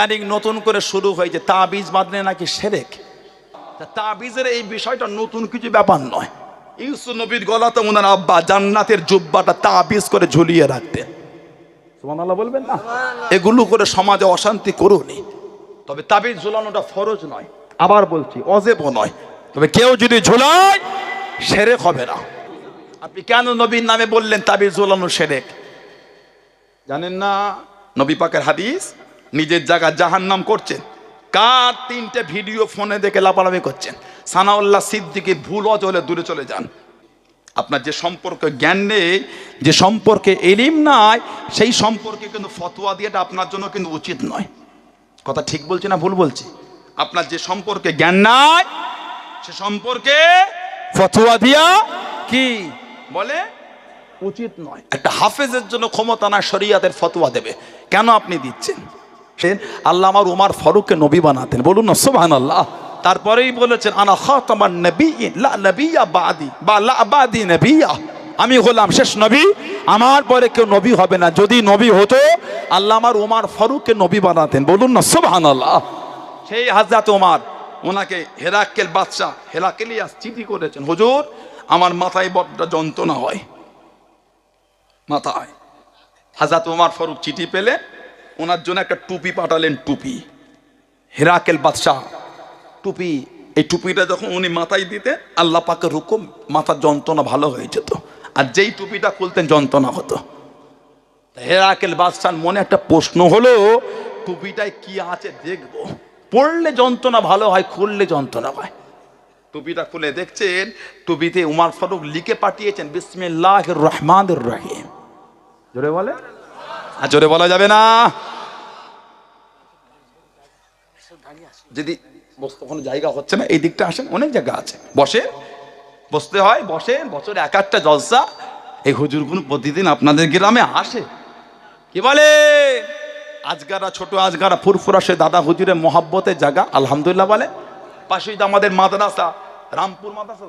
ইদানিং নতুন করে শুরু হয়েছে। তাবিজ বাঁধলে নাকি সেরেক? তাবিজের এই বিষয়টা নতুন কিছু ব্যাপার নয়। ইউসুফ নবীর গলাতে ওনার আব্বা জান্নাতের জুব্বাটা তাবিজ করে ঝুলিয়ে রাখতেন। সুবহানাল্লাহ বলবেন না? এগুলো করে সমাজে অশান্তি করুনি। তবে তাবিজ ঝুলানোটা ফরজ নয়। আবার বলছি অজেবও নয়। তবে কেউ যদি ঝুলায় সেরেক হবে না। আপনি কেন নবীর নামে বললেন তাবিজ ঝুলানো সেরেক? জানেন না? নবী পাকের হাদিস? নিজের জায়গা জাহান নাম করছেন। কার তিনটে ভিডিও ফোনে দেখে লাপালাপি করছেন? সানাউল্লাহ সিদ্দিকি ভুল অজলে দূরে চলে যান। আপনার যে সম্পর্কে জ্ঞান নেই, যে সম্পর্কে এলিম নাই, সেই সম্পর্কে কিন্তু ফতোয়া দিয়েটা আপনার জন্য কিন্তু উচিত নয়। কথা ঠিক বলছি না ভুল বলছি? আপনার যে সম্পর্কে জ্ঞান নাই, সে সম্পর্কে ফতোয়া দিয়া কি বলে? উচিত নয়। একটা হাফেজের জন্য ক্ষমতা না শরিয়াতের ফতোয়া দেবে। কেন আপনি দিচ্ছেন? সে আল্লাহ আমার উমার ফারুককে নবী বানাতেন। বলুন না সুবহান আল্লাহ তারপরেই বলেছেন, আনা খাতামান নবিয়া বাদি, বা লা বাদি নবিয়া আমি হলাম শেষ নবী, আমার পরে কেউ নবী হবে না। যদি নবী হতো, আল্লাহ আমার উমার ফারুককে নবী বানাতেন। বলুন না সুবহান আল্লাহ সেই হাজরাত ওমার ওনাকে হেরাক্কেল বাদশাহ হেরাকেলিয়াস চিঠি করেছেন। হুজুর, আমার মাথায় বড্ড যন্ত্রণা হয়। মাথায়। হাজাত ওমার ফারুক চিঠি পেলে ওনার জন্য একটা টুপি পাঠালেন টুপি। হেরাকেল বাদশাহ। টুপি এই টুপিটা যখন উনি মাথায় দিতেন আল্লাহ পাকের হুকুম মাথার যন্ত্রণা ভালো হয়ে যেত। আর যেই টুপিটা খুলতেন যন্ত্রণা হতো। হেরাকেল বাদশার মনে একটা প্রশ্ন হলো টুপিটায় কি আছে দেখব? পড়লে যন্ত্রণা ভালো হয় খুললে যন্ত্রণা হয়। টুপিটা খুলে দেখছেন টুপিতে উমার ফারুক লিখে পাঠিয়েছেন বিসমিল্লাহ রহমান রহিম। জোরে বলে? আর জোরে বলা যাবে না। যদি বসতে কোনো জায়গা হচ্ছে না এই দিকটা আসেন অনেক জায়গা আছে। বসে বসতে হয় বসেন বছরে এক একটা জলসা। এই হুজুরগুলো প্রতিদিন আপনাদের গ্রামে আসে? কি বলে? আজগারা ছোট আজগারা ফুরফুরা সে দাদা হুজুরের মহাব্বতের জায়গা আলহামদুলিল্লাহ বলে। পাশেই তো আমাদের মাদ্রাসা রামপুর মাদ্রাসা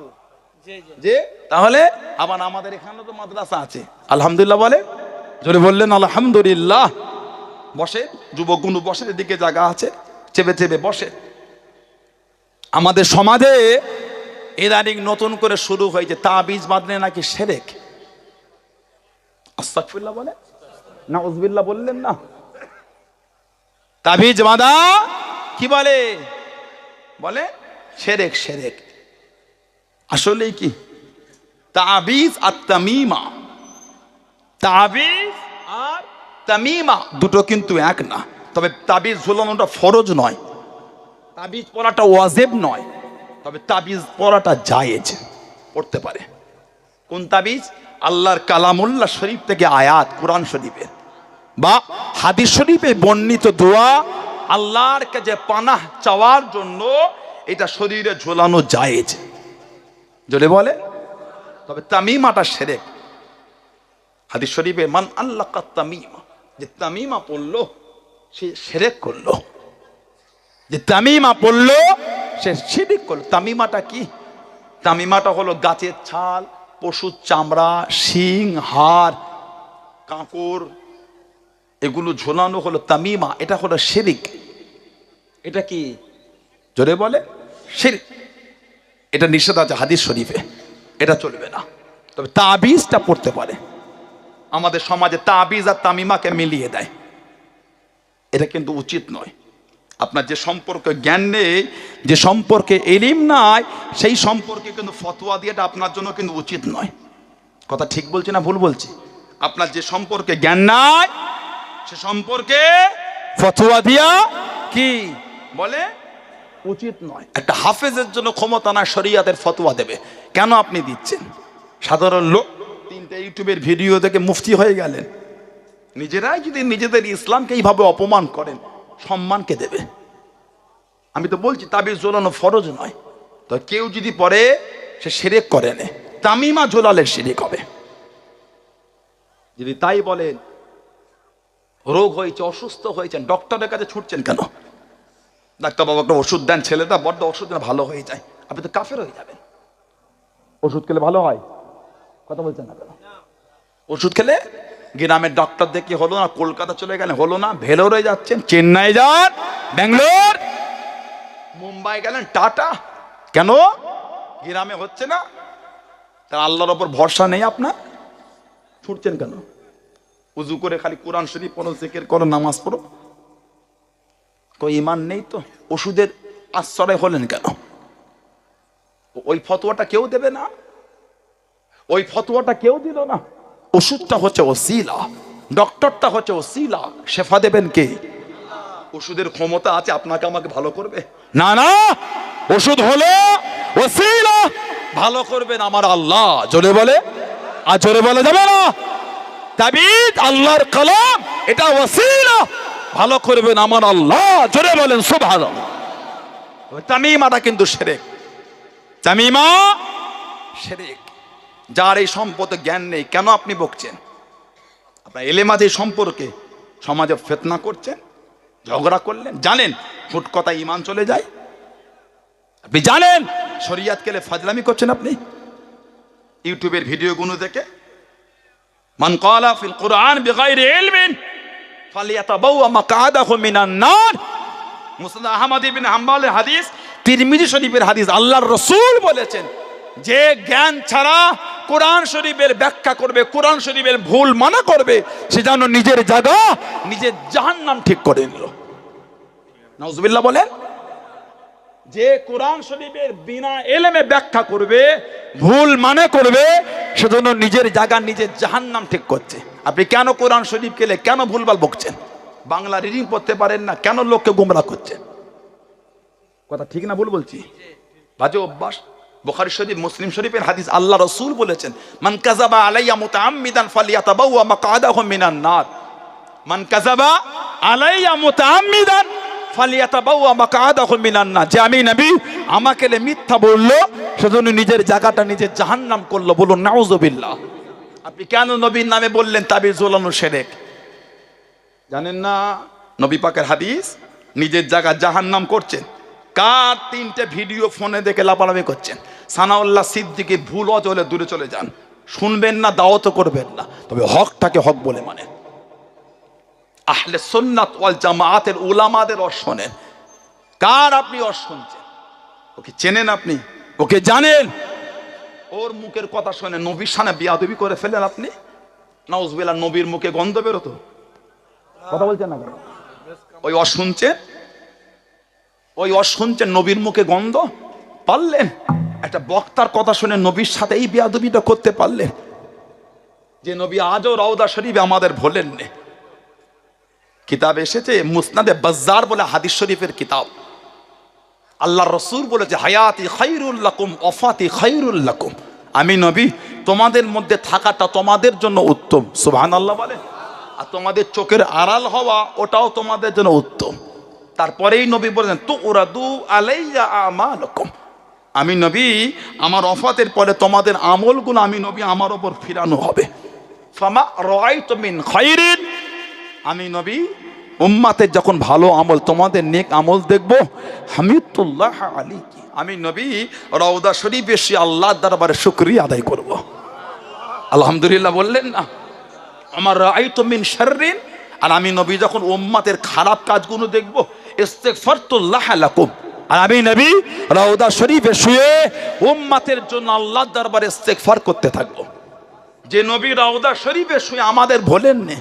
যে তাহলে আবার আমাদের এখানে তো মাদ্রাসা আছে। আলহামদুলিল্লাহ বলে। জোরে বললেন আলহামদুলিল্লাহ। বসে যুবকগুলো বসে এদিকে জায়গা আছে। চেপে চেপে বসে। আমাদের সমাজে ইদানিং নতুন করে শুরু হয়েছে, তাবিজ বাঁধলে নাকি সেরেক। বলে? না উজবিল্লাহ বললেন না। তাবিজ বাঁধা, কি বলে? বলে, সেরেক সেরেক। আসলে কি? তাবিজ আর তামিমা। তাবিজ আর তামিমা, দুটো কিন্তু এক না। তবে তাবিজ ঝুলানোটা ফরজ নয়। তাবিজ পড়াটা ওয়াজেব নয়, তবে তাবিজ পড়াটা জায়েজ, পড়তে পারে। কোন তাবিজ? আল্লাহর কালামুল্লাহ শরীফ থেকে আয়াত কোরআন শরীফের। বা হাদিস শরীফে বর্ণিত দোয়া আল্লাহর কাছে পানাহ চাওয়ার জন্য এটা শরীরে ঝোলানো জায়েজ। জোরে বলে? তবে তামিমাটা সেরেক। হাদিস শরীফে মান আল্লাহ তামিমা, যে তামিমা পড়ল সে সেরেক করল। যে তামিমা পড়ল, সে শিরিক করল। তামিমাটা কি? তামিমাটা হলো গাছের ছাল, পশুর চামড়া, শিং, হাড় কাঁকড় এগুলো ঝোলানো হলো তামিমা। এটা হলো শিরিক এটা কি? জোরে বলে? শিরিক এটা নিষেধ আছে হাদিস শরীফে। এটা চলবে না। তবে তাবিজটা পড়তে পারে। আমাদের সমাজে তাবিজ আর তামিমাকে মিলিয়ে দেয়। এটা কিন্তু উচিত নয়। আপনার যে সম্পর্কে জ্ঞান নেই, যে সম্পর্কে এলিম নাই, সেই সম্পর্কে কিন্তু ফতোয়া দিয়েটা আপনার জন্য কিন্তু উচিত নয়। কথা ঠিক বলছি না ভুল বলছি? আপনার যে সম্পর্কে জ্ঞান নাই, সে সম্পর্কে ফতোয়া দিয়া কি? বলে, উচিত নয়। একটা হাফেজের জন্য ক্ষমতা না, শরিয়াতের ফতোয়া দেবে। কেন আপনি দিচ্ছেন? সাধারণ লোক, তিনটে ইউটিউবের ভিডিও দেখে মুফতি হয়ে গেলেন। নিজেরাই যদি নিজেদের ইসলামকে এইভাবে অপমান করেন সম্মানকে দেবে? আমি তো বলছি, তাবিজ ঝোলানো ফরজ নয়। তো কেউ যদি পরে সে সেরেক করে নে, তামিমা জোলালের সেরেক হবে। যদি তাই বলেন, রোগ হয়েছে, অসুস্থ হয়েছেন, ডক্টরের কাছে ছুটছেন কেন? ডাক্তার বাবু একটা ওষুধ দেন, ছেলেটা বড্ড ওষুধ ভালো হয়ে যায়। আপনি তো কাফের হয়ে যাবেন। ওষুধ খেলে ভালো হয়? কথা বলছেন না কেন? ওষুধ খেলে গ্রামের ডক্টর দেখি হলো না, কলকাতা চলে গেলেন, হলো না, ভেলোরে যাচ্ছেন, চেন্নাই যান, ব্যাঙ্গালোর। মুম্বাই গেলেন, টাটা। কেন? গ্রামে হচ্ছে না। তা আল্লাহর ওপর ভরসা নেই আপনার। ছুটছেন কেন? উজু করে খালি কোরআন শরীফ পড়ো, জেকের করো, নামাজ পড়ো। কই ইমান নেই তো? ওষুধের আশ্রয় হলেন কেন? ওই ফতোয়াটা কেউ দেবে না। ওই ফতোয়াটা কেউ দিল না। ওষুধটা হচ্ছে ওসিলা। ডক্টরটা হচ্ছে ওসিলা। শেফা দেবেন কে? ওষুধের ক্ষমতা আছে আপনাকে আমাকে ভালো করবে? না না ওষুধ হলো ওসিলা। ভালো করবেন আমার আল্লাহ। জোরে বলে আর জোরে বলে যাবে না। তাবিদ আল্লাহর কলম এটা ওসিলা। ভালো করবেন আমার আল্লাহ। জোরে বলেন সুবহান তামিমাটা কিন্তু সেরেক। তামিমা সেরেক। যার এই সম্পদে জ্ঞান নেই, কেন আপনি বকছেন? আপনার এলেমাদি সম্পর্কে সমাজে ফেতনা করছেন? ঝগড়া করলেন? জানেন হুট কথা ইমান চলে যায়? আপনি জানেন শরিয়াত কেলে ফাজলামি করছেন আপনি? ইউটিউবের ভিডিওগুলো দেখে? মান ক্বালা ফিল কুরআন বিগাইরি ইলমিন ফালিয়াতাবাওয়া মাকআদাহু মিনান নার। মুসনাদ আহমদ ইবনে হাম্বলের হাদিস, তিরমিজি শরীফের হাদিস আল্লাহর রসুল বলেছেন। যে জ্ঞান ছাড়া কোরআন শরীফের ব্যাখ্যা করবে, কোরআন শরীফের ভুল মানা করবে, সে যেন নিজের জায়গা নিজের জাহান্নাম ঠিক করে নিল। নজবিল্লাহ বলেন, যে কোরআন শরীফের বিনা এলেমে ব্যাখ্যা করবে, ভুল মানে করবে সেজন্য নিজের জায়গা নিজের জাহান্নাম ঠিক করছে। আপনি কেন কোরআন শরীফ কেলে কেন ভুলভাল বকছেন? বাংলা রিডিং পড়তে পারেন না, কেন লোককে গুমরা করছেন? কথা ঠিক না ভুল বলছি? বাজে অভ্যাস? বুখারী শরীফ, মুসলিম শরীফের হাদিস আল্লাহ রসুল বলেছেন, মান কাযাবা আলাইয়া মুতাআম্মিদান ফালিয়াতাবাওয়া মাকআদাহু মিনান নার। মান কাযাবা আলাইয়া মুতাআম্মিদান ফালিয়াতাবাওয়া মাকআদাহু মিনান নার। যে আমি নবী, আমাকে মিথ্যা বলল, সেজন্য নিজের জায়গাটা নিজের জাহান্নাম করল, বলুন নাউজুবিল্লাহ আপনি কেন নবীর নামে বললেন তাবিজ জোলানো সেরেক? জানেন না, নবী পাকের হাদিস, নিজের জায়গা জাহান্নাম করছেন, কার তিনটে ভিডিও ফোনে দেখে লাপালাপি করছেন? সানাউল্লাহ সিদ্দিকে ভুল অচলে দূরে চলে যান। শুনবেন না, দাওয়াতও করবেন না। তবে হকটাকে হক বলে মানে। আহলে সুন্নাত ওয়াল জামাআতের উলামাদের অর শোনেন কার আপনি অর শুনছেন ওকে চেনেন আপনি? ওকে জানেন? ওর মুখের কথা শুনে নবীর সামনে বিয়াদবি করে ফেলেন আপনি? নাউজবিল্লাহ, নবীর মুখে গন্ধ বেরোতো? কথা বলছেন না? ওই অ শুনছেন ওই অ শুনছেন নবীর মুখে গন্ধ? পারলেন? একটা বক্তার কথা শুনে নবীর সাথে এই বিয়াদবিটা করতে পারলেন। যে নবী আজও রওদা শরীফ আমাদের ভোলেন নে কিতাব এসেছে মুসনাদে বাজ্জার বলে হাদিস শরীফের কিতাব। আল্লাহ রসুল বলেছে, হায়াতি খাইরুল্লাকুম অফাতি খাইরুল্লাকুম আমি নবী, তোমাদের মধ্যে থাকাটা তোমাদের জন্য উত্তম। সুবহান আল্লাহ বলে। আর তোমাদের চোখের আড়াল হওয়া, ওটাও তোমাদের জন্য উত্তম। তারপরেই নবী বলেছেন তো ওরা দু আলাইয়া আমালকুম। আমি নবী, আমার অফাতের পরে তোমাদের আমলগুলো আমি নবী, আমার ওপর ফিরানো হবে। আমি নবী, উম্মাতের যখন ভালো আমল, তোমাদের নেক আমল দেখব। হামিদুল্লাহ আলী আমি নবী, রওদা শরীফ এসে আল্লাহর দরবারে শুকরিয়া আদায় করব। আলহামদুলিল্লাহ বললেন না। আমার আইতমিন শাররিন। আর আমি নবী যখন উম্মাতের খারাপ কাজগুলো দেখব, ইস্তেগফারতুল্লাহ লাকুম। আর আমি নবী রওদা শরীফে শুয়ে উম্মাতের জন্য আল্লাহর দরবারে ইস্তেগফার করতে থাকব। যে নবী রওদা শরীফে শুয়ে আমাদের ভোলেন নে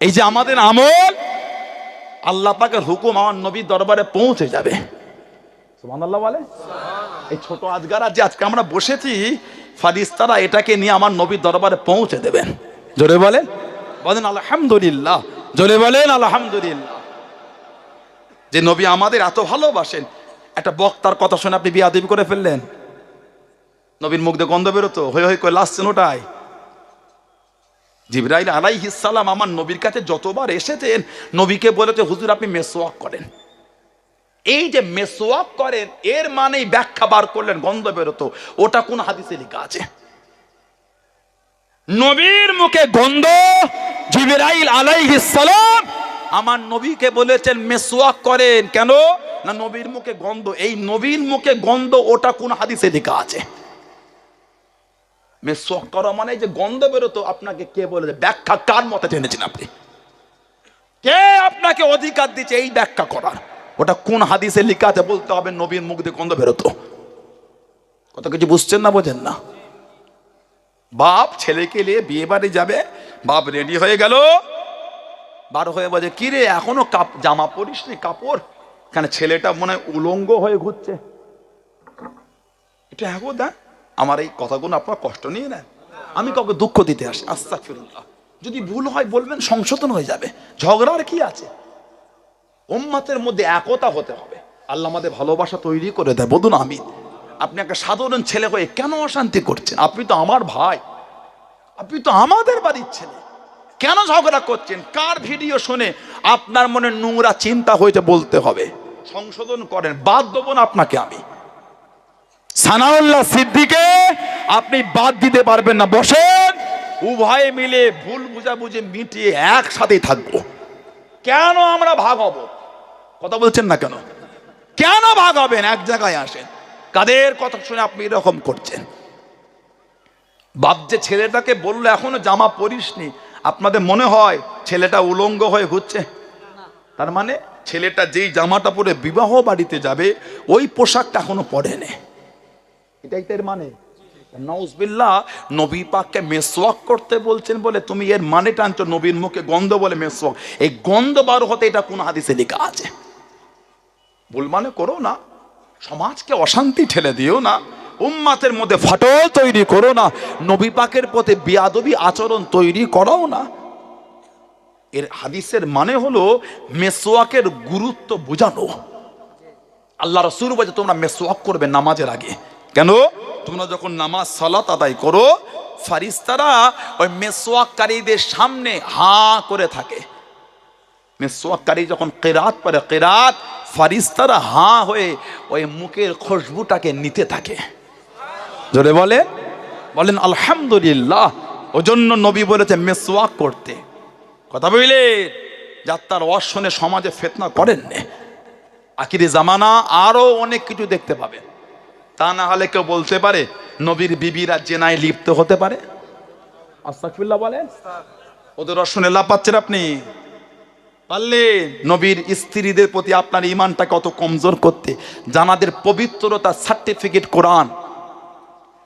এই যে আমাদের আমল আল্লাহ পাকের হুকুম আমার নবীর দরবারে পৌঁছে যাবে। সুবহানাল্লাহ বলে? এই ছোট আজগার যে আজকে আমরা বসেছি ফারিস্তারা এটাকে নিয়ে আমার নবীর দরবারে পৌঁছে দেবেন। জোরে বলেন? বলেন আলহামদুলিল্লাহ। জোরে বলেন আলহামদুলিল্লাহ। যে নবী আমাদের এত ভালোবাসেন। একটা বক্তার কথা শুনে আপনি বিয়াদবি করে ফেললেন। নবীর মুখ দিয়ে গন্ধ বেরোতো। হয়ে হয়ে করে লাসছেন ওটাই। জিবরাইল আলাইহিস সালাম আমার নবীর কাছে যতবার এসেছেন, নবীকে বলেছে হুজুর, আপনি মেসোয়াক করেন। এই যে মেসোয়াক করেন, এর মানেই ব্যাখ্যা বার করলেন, গন্ধ বেরোতো। ওটা কোন হাদিসে লেখা আছে? নবীর মুখে গন্ধ জিবরাইল আলাইহিস সালাম আমার নবীকে বলেছেন মেসোয়াক করেন। কেন? না, নবীর মুখে গন্ধ। এই নবীর মুখে গন্ধ, ওটা কোন হাদিসে লেখা আছে? মেসোয়াক করা মানে যে গন্ধ বেরোতো, আপনাকে কে বলে ব্যাখ্যা কার মতে জেনেছেন আপনি? কে আপনাকে অধিকার দিচ্ছে এই ব্যাখ্যা করার? ওটা কোন হাদিসে লেখা আছে? বলতে হবে নবীর মুখ দিয়ে গন্ধ বেরোতো। কত কিছু বুঝছেন না বোঝেন না? বাপ ছেলেকে নিয়ে বিয়ে বাড়ি যাবে, বাপ রেডি হয়ে গেল। বার হয়ে বলে, কি রে, এখনও কাপ, জামা পরিস কাপড়? কেন ছেলেটা মনে হয় উলঙ্গ হয়ে ঘুরছে। এটা এখন দেন আমার এই কথাগুলো আপনার কষ্ট নিয়ে নেন। আমি কাউকে দুঃখ দিতে আসি। আস্তা ফিরুল্লাহ যদি ভুল হয় বলবেন, সংশোধন হয়ে যাবে। ঝগড়ার কি আছে? ওম্মাতের মধ্যে একতা হতে হবে। আল্লাহ আমাদের ভালোবাসা তৈরি করে দেয়। বলুন আমি আপনি একটা সাধারণ ছেলে হয়ে কেন অশান্তি করছেন? আপনি তো আমার ভাই। আপনি তো আমাদের বাড়ির ছেলে। কেন ঝগড়া করছেন? কার ভিডিও শুনে আপনার মনে নোংরা চিন্তা হয়েছে বলতে হবে? সংশোধন করেন, বাদ দেবো না আপনাকে আমি। সানাউল্লাহ সিদ্দিকে আপনি বাদ দিতে পারবেন না, বসেন। উভয়ে মিলে ভুল বুঝাবুঝি মিটিয়ে একসাথেই থাকব। কেন আমরা ভাগ হব? কথা বলছেন না কেন? কেন ভাগ হবেন? এক জায়গায় আসেন। কাদের কথা শুনে আপনি এরকম করছেন? বাপ যে ছেলেটাকে বলল, এখনও জামা পরিসনি আপনাদের মনে হয় ছেলেটা উলঙ্গ হয়ে ঘুরছে? তার মানে ছেলেটা যেই জামাটা পরে বিবাহ বাড়িতে যাবে, ওই পোশাকটা এখনও পরেনি। এটাই তার মানে। নওজবিল্লাহ নবী পাককে মেসওয়াক করতে বলছেন বলে তুমি এর মানে টানছো, নবীর মুখে গন্ধ বলে মেসওয়াক। এই গন্ধ বার হতে এটা কোন হাদিসে লেখা আছে? ভুল মানে করো না। সমাজকে অশান্তি ঠেলে দিও না। উম্মাতের মধ্যে ফাটল তৈরি করো না। নবী পাকের পথে বিয়াদবি আচরণ তৈরি করাও না। এর হাদিসের মানে হলো মেসোয়াকের গুরুত্ব বোঝানো। আল্লাহ রসুল বলছে, তোমরা মেসোয়াক করবে নামাজের আগে। কেন? তোমরা যখন নামাজ, সালাত আদায় করো ফারিস্তারা ওই মেসোয়াককারীদের সামনে হাঁ করে থাকে। মেসোয়াককারী যখন কেরাত পরে কেরাত ফারিস্তারা হাঁ হয়ে ওই মুখের খুশবুটাকে নিতে থাকে। জোরে বলে বলেন, আলহামদুলিল্লাহ। ও জন্য নবী বলেছে মেসোয়াক করতে। কথা বললে যাত্রার অশ্বনে সমাজে ফেতনা করেন আখিরি জামানা আরও অনেক কিছু দেখতে পাবেন। তা না হলে কেউ বলতে পারে, নবীর বিবিরা জেনায় লিপ্ত হতে পারে। আস্তাকফিল্লাহ বলেন। ওদের অশ্বনে লাভ পাচ্ছেন আপনি। পারলে নবীর স্ত্রীদের প্রতি আপনার ইমানটাকে কত কমজোর করতে। জানাদের পবিত্রতা সার্টিফিকেট কোরআন।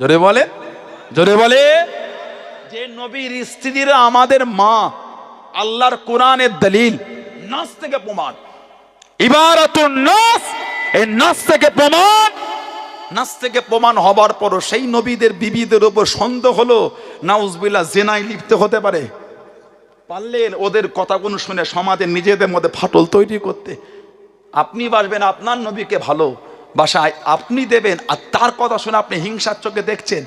জোরে বলে জোরে বলে। যে নবীর স্ত্রীরা আমাদের মা আল্লাহর কোরআনের দলিল নাস থেকে প্রমাণ। ইবারাতুন নাস এই নাস থেকে প্রমাণ। নাস থেকে প্রমাণ হবার পরও সেই নবীদের বিবিদের উপর সন্দেহ হলো নাউজবিল্লা জেনাই লিপ্ত হতে পারে। পারলেন ওদের কথাগুলো শুনে সমাজে নিজেদের মধ্যে ফাটল তৈরি করতে। আপনি বাসবেন আপনার নবীকে ভালো বাসায় আপনি দেবেন আর তার কথা শুনে আপনি হিংসার চোখে দেখছেন।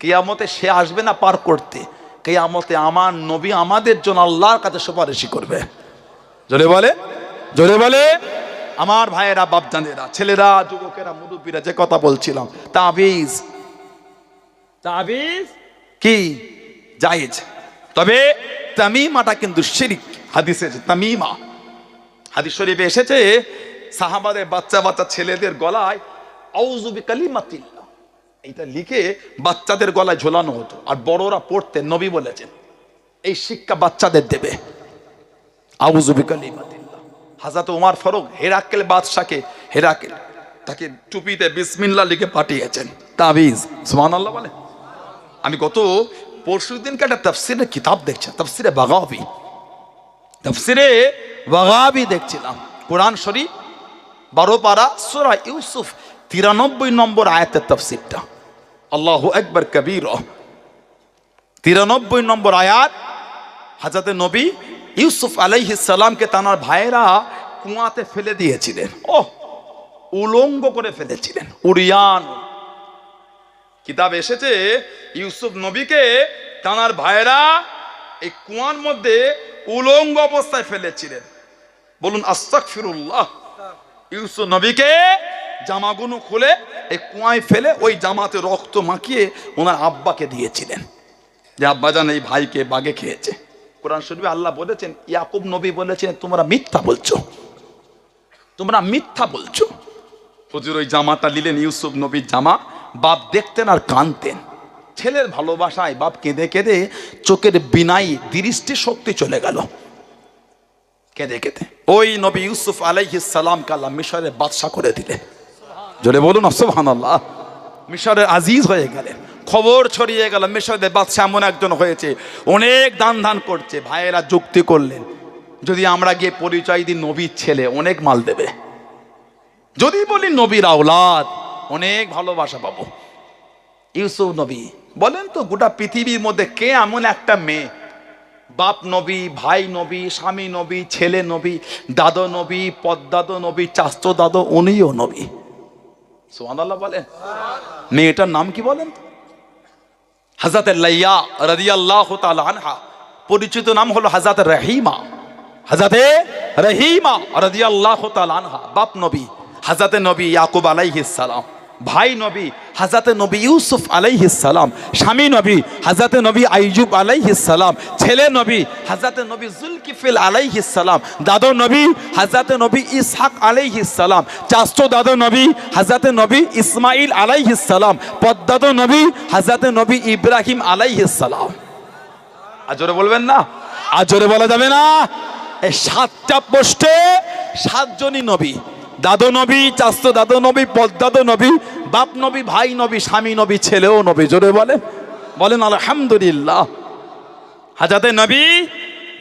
কেয়ামতে সে আসবে না পার করতে। কেয়ামতে আমার নবী আমাদের জন্য আল্লাহর কাছে সুপারিশি করবে। জোরে বলে জোরে বলে আমার ভাইয়েরা বাপজানেরা ছেলেরা যুবকেরা মুরব্বীরা যে কথা বলছিলাম তাবিজ। তাবিজ? কি? জায়েজ। তবে তামিমাটা কিন্তু শিরিক। হাদিসে তামিমা। হাদিস শরীফে এসেছে সাহাবাদের বাচ্চা বাচ্চা ছেলেদের গলায় আউজুবি কালিমাতিল্লাহ। এইটা লিখে বাচ্চাদের গলায় ঝোলানো হতো। আর বড়রা পড়তেন নবী বলেছেন, এই শিক্ষা বাচ্চাদের দেবে। আউজুবি কালিমাতিল্লাহ। হাজাত উমার ফারুক হেরাকেল বাদশাকে হেরাকেল তাকে টুপিতে বিসমিল্লা লিখে পাঠিয়েছেন। তাবিজ সুমান আল্লাহ বলে। আমি গত পরশু দিনকে একটা তফসিরের কিতাব দেখছিলাম, তফসিরে বাগাবি। তফসিরে বাগাবি দেখছিলাম। কোরআন শরীফ বারো পারা সুরা ইউসুফ, তিরানব্বই নম্বর আয়াতের তফসিরটা। আল্লাহ একবার কবির। তিরানব্বই নম্বর আয়াত হাজাতে নবী ইউসুফ আলাইহিসাল্লামকে তানার ভাইয়েরা কুয়াতে ফেলে দিয়েছিলেন। ও উলঙ্গ করে ফেলেছিলেন। উড়িয়ান। কিতাব এসেছে, ইউসুফ নবীকে তানার ভাইরা এই কুয়ার মধ্যে উলঙ্গ অবস্থায় ফেলেছিলেন। বলুন আস্তাক ফিরুল্লাহ ইউসুফ নবীকে জামাগুলো খুলে, এই কুয়ায় ফেলে ওই জামাতে রক্ত মাখিয়ে ওনার আব্বাকে দিয়েছিলেন। যে আব্বাজান এই ভাইকে বাগে খেয়েছে। কোরআন শরীফে আল্লাহ বলেছেন, ইয়াকুব নবী বলেছেন, তোমরা মিথ্যা বলছো। তোমরা মিথ্যা বলছো। হুজুর ওই জামাটা নিলেন, ইউসুফ নবীর জামা। বাপ দেখতেন আর কানতেন। ছেলের ভালোবাসায় বাপ কেঁদে কেঁদে চোখের বিনাই দৃষ্টি শক্তি চলে গেল। কেঁদে কেঁদে। ওই নবী ইউসুফ আলাইহিস সালামকে আল্লাহ মিশরের বাদশাহ করে দিলেন। জোরে বলুন, সুবহানাল্লাহ। মিশরের আজিজ হয়ে গেলেন। খবর ছড়িয়ে গেল মিশরের বাদশাহ এমন একজন হয়েছে, অনেক দান ধান করছে, ভাইয়েরা যুক্তি করলেন, যদি আমরা গিয়ে পরিচয় দিই নবীর ছেলে, অনেক মাল দেবে। যদি বলি নবীর আওলাদ, অনেক ভালোবাসা পাবো। ইউসুফ নবী, বলেন তো, গোটা পৃথিবীর মধ্যে কে এমন একটা মেয়ে বাপ নবী, ভাই নবী, স্বামী নবী, ছেলে নবী, দাদো নবী, পদ্দাদো নবী চাস্ত দাদো, উনিও নবী। সুবহানাল্লাহ বলেন। মেয়েটার নাম কি বলেন? হাজাতে লাইয়া রাদিয়াল্লাহ আনহা। পরিচিত নাম হলো হাজাতে রহিমা। হাজাতে রহিমা রাদিয়াল্লাহু আনহা, বাপ নবী হাজাতে নবী ইয়াকুব আলাইহিস সালাম। ভাই নবী হাজাতে নবী ইউসুফ সালাম, স্বামী নবী হাজাতে নবী আইজুব সালাম, ছেলে নবী হাজাতে নবী জুলকিফিল সালাম, দাদো নবী হাজাতে নবী ইসহাক সালাম চাচতো দাদো নবী হাজাতে নবী ইসমাইল সালাম, পদ্দাদো নবী হাজাতে নবী ইব্রাহিম সালাম। আজরে বলবেন না? আজরে বলা যাবে না? এই সাতটা পোস্টে সাতজনই নবী। দাদু নবী, চাস্ত দাদু নবী পদ্মাদু নবী, বাপ নবী, ভাই নবী, স্বামী নবী, ছেলেও নবী, জোরে বলে। বলেন, আলহামদুলিল্লাহ। হাজাতে নবী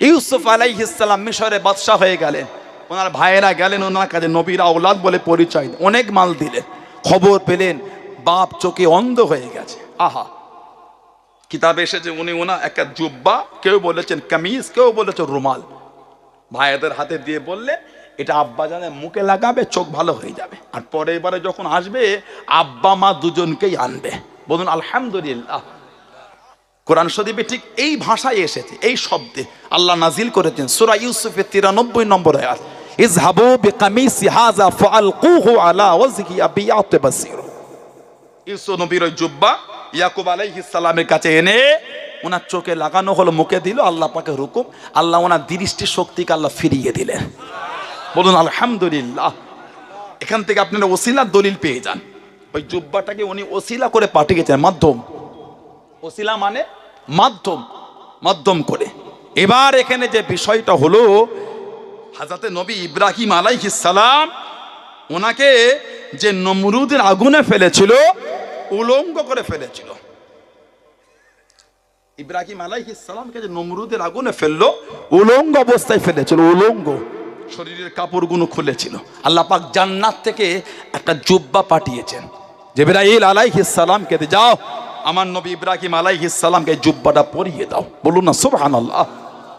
ইউসুফ আলাইহিসাল্লাম মিশরে বাদশাহ হয়ে গেলেন। ওনার ভাইয়েরা গেলেন, ওনার কাছে নবীর আওলাদ বলে পরিচয় অনেক মাল দিলেন। খবর পেলেন, বাপ চোখে অন্ধ হয়ে গেছে। আহা। কিতাবে এসেছে, উনি ওনা একটা জুব্বা, কেউ বলেছেন কামিজ, কেউ বলেছেন রুমাল। ভাইয়াদের হাতে দিয়ে বললে এটা আব্বা জানে, মুখে লাগাবে, চোখ ভালো হয়ে যাবে। আর পরের বারে যখন আসবে, আব্বা, মা দুজনকেই আনবে। বলুন, আলহামদুলিল্লাহ। কোরআন শরীফে ঠিক এই ভাষায় এসেছে, এই শব্দে আল্লাহ নাজিল করেছেন, সূরা ইউসুফের তিরানব্বই নম্বর আয়াত, ইজহাবু বিকামিসি হাযা ফাআলকুহু আলা ওয়াজহি আবিয়াত বাসির। ইউসুফ নবীর জুব্বা ইয়াকুব আলাইহিস সালামের কাছে এনে ওনার চোখে লাগানো হলো, মুখে দিল, আল্লাহ পাকে হুকুম, আল্লাহ ওনার দৃষ্টি শক্তিকে আল্লাহ ফিরিয়ে দিলেন। বলুন, আলহামদুলিল্লাহ। এখান থেকে আপনারা ওসিলার দলিল পেয়ে যান। ওই জুব্বাটাকে উনি ওসিলা করে পাঠিয়েছেন মাধ্যম। ওসিলা মানে মাধ্যম মাধ্যম করে। এবার এখানে যে বিষয়টা হলো হাজাতে নবী ইব্রাহিম সালাম ওনাকে যে নমরুদের আগুনে ফেলেছিল, উলঙ্গ করে ফেলেছিল। ইব্রাহিম সালামকে যে নমরুদের আগুনে ফেলল, উলঙ্গ অবস্থায় ফেলেছিল, উলঙ্গ। শরীরের কাপড়গুলো খুলেছিল। আল্লাহ পাক জান্নাত থেকে একটা জুব্বা পাঠিয়েছেন। জিবরাইল আলাইহিস সালামকে দিয়ে, যাও আমার নবী ইব্রাহিম আলাইহিস সালামকে এই জুব্বাটা পরিয়ে দাও। বলুন না সুবহানাল্লাহ।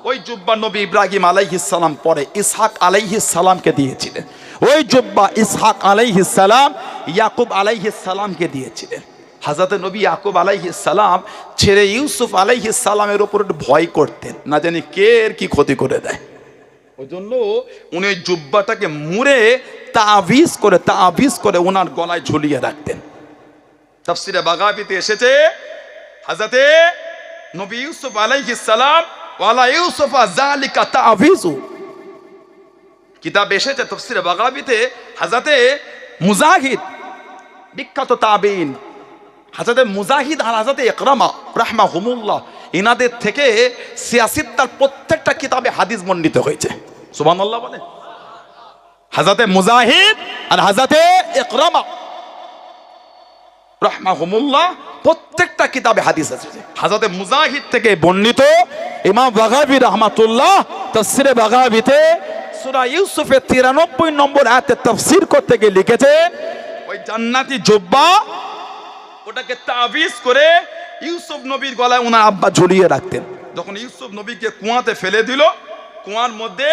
ওই জুব্বা নবী ইব্রাহিম আলাইহিস সালাম পরে ইসহাক আলাইহিস সালামকে দিয়েছিলেন। ওই জুব্বা ইসহাক আলাইহিস সালাম ইয়াকুব আলাইহিস সালামকে দিয়েছিলেন। হাজরত নবী ইয়াকুব আলাইহিস সালাম ছেড়ে ইউসুফ আলাইহিস সালামের উপর একটু ভয় করতেন। না জানি কে এর কি ক্ষতি করে দেয়। ওই জন্য উনি জুব্বাটাকে মুড়ে তাবিজ করে তাবিজ করে ওনার গলায় ঝুলিয়ে রাখতেন। তাফসিরে বাগাবিতে এসেছে, হাজরতে নবী ইউসুফ আলাইহিস ওয়ালা ইউসুফা জালিকা তাবিজু। কিতাব এসেছে তফসিরে বাগাবিতে হাজাতে মুজাহিদ, বিখ্যাত তাবিন। হাজাতে মুজাহিদ আর হাজাতে একরামা রাহমা ইনাদের থেকে সিয়াসিদ্দার প্রত্যেকটা কিতাবে হাদিস মণ্ডিত হয়েছে। সুবহানাল্লাহ বলে। হাজাতে মুজাহিদ আর হাজাতে একরামা প্রত্যেকটা কিতাবে হাদিস আছে। হাজাতে মুজাহিদ থেকে বর্ণিত ইমাম বাগাবি রহমাতুল্লাহ তফসিরে বাগাবিতে সূরা ইউসুফের তিরানব্বই নম্বর আয়াতে তফসির করতে গিয়ে লিখেছেন ওই জান্নাতি জুব্বা ওটাকে তাবিজ করে ইউসুফ নবীর গলায় ওনার আব্বা ঝুলিয়ে রাখতেন। যখন ইউসুফ নবীকে কুয়াতে ফেলে দিল, কুয়ার মধ্যে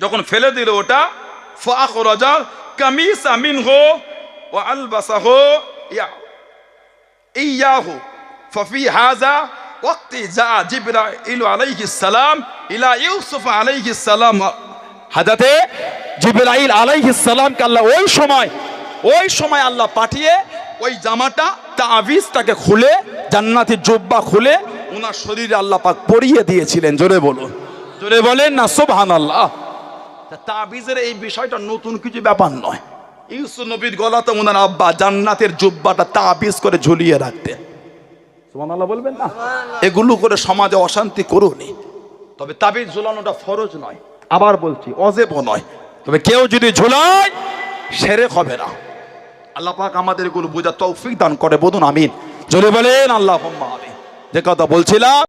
যখন ফেলে দিল ওটা, ফাখরাজা কামিস আমিন হো ও আলবাসা হো ইয়া হো ফফি হাজা ওয়াক্তি যা জিবরা জিবরাইল আলাইহিস সালাম ইলা ইউসুফ আলাইহিস সালাম। হাজাতে জিবরাইল আলাইহিস সালামকে আল্লাহ ওই সময় ওই সময় আল্লাহ পাঠিয়ে ওই জামাটা তাবিজটাকে খুলে জান্নাতের জুব্বা খুলে ওনার শরীরে আল্লাহ পাক পরিয়ে দিয়েছিলেন। জোরে বলুন। জোরে বলেন না সুবহানাল্লাহ। তা তাবিজের এই বিষয়টা নতুন কিছু ব্যাপার নয়। ইউসুফ নবীর গলাতে ওনার আব্বা জান্নাতের জুব্বাটা তাবিজ করে ঝুলিয়ে রাখতেন। সুবহানাল্লাহ বলবেন না? এগুলো করে সমাজে অশান্তি করুনি তবে তাবিজ ঝুলানোটা ফরজ নয়। আবার বলছি অজেবও নয়। তবে কেউ যদি ঝুলায় সেরে হবে না। আল্লাহ পাক আমাদের এগুলো বোঝা তৌফিক দান করে, বলুন আমিন। জলে বলেন আল্লাহ আমিন। যে কথা বলছিলাম